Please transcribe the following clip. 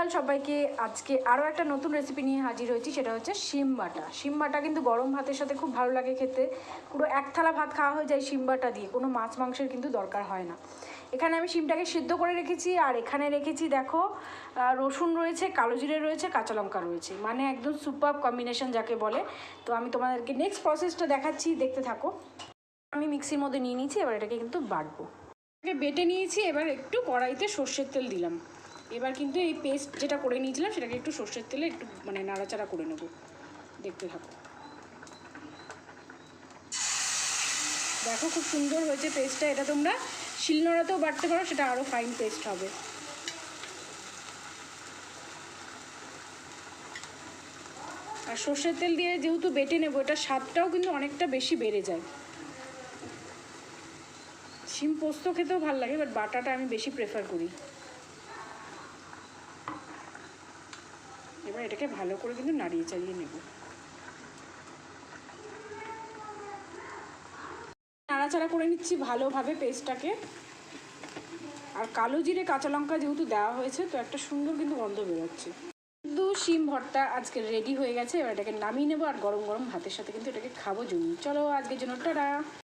সকাল সবাইকে আজকে আরও একটা নতুন রেসিপি নিয়ে হাজির হয়েছি, সেটা হচ্ছে শিম বাটা। শিম বাটা কিন্তু গরম ভাতের সাথে খুব ভালো লাগে খেতে। পুরো এক থালা ভাত খাওয়া হয়ে যায় শিম বাটা দিয়ে, কোনো মাছ মাংসের কিন্তু দরকার হয় না। এখানে আমি শিমটাকে সিদ্ধ করে রেখেছি, আর এখানে রেখেছি দেখো রসুন রয়েছে, কালো জিরে রয়েছে, কাঁচা লঙ্কা রয়েছে। মানে একদম সুপার কম্বিনেশন যাকে বলে। তো আমি তোমাদেরকে নেক্সট প্রসেসটা দেখাচ্ছি, দেখতে থাকো। আমি মিক্সির মধ্যে নিয়ে নিয়েছি, এবার এটাকে কিন্তু বাটবো। বেটে নিয়েছি, এবার একটু কড়াইতে সর্ষের তেল দিলাম। এবার কিন্তু এই পেস্ট যেটা করে নিয়েছিলাম, সেটাকে একটু সর্ষের তেলে একটু মানে নাড়াচাড়া করে নেব। দেখতে থাকো। দেখো খুব সুন্দর হয়েছে পেস্টটা এটা তোমরা শিলনোড়াতেও বাটতে পারো, সেটা আরও ফাইন পেস্ট হবে। আর সর্ষের তেল দিয়ে যেহেতু বেটে নেব, এটা স্বাদটাও কিন্তু অনেকটা বেশি বেড়ে যায়। শিম পোস্ত খেতেও ভালো লাগে বাট বাটাটা আমি বেশি প্রেফার করি। এবার এটাকে ভালো করে কিন্তু নাড়িয়ে চাড়িয়ে নেব। নাড়াচাড়া করে নিচ্ছি ভালোভাবে পেস্টটাকে। আর কালো জিরে কাঁচা লঙ্কা যেহেতু দেওয়া হয়েছে, তো একটা সুন্দর কিন্তু গন্ধ বেরোচ্ছে। কিন্তু শিম ভর্তা আজকে রেডি হয়ে গেছে, এবার এটাকে নামিয়ে নেব আর গরম গরম ভাতের সাথে কিন্তু এটাকে খাব জমি চলো আজকের জন্য টাটা!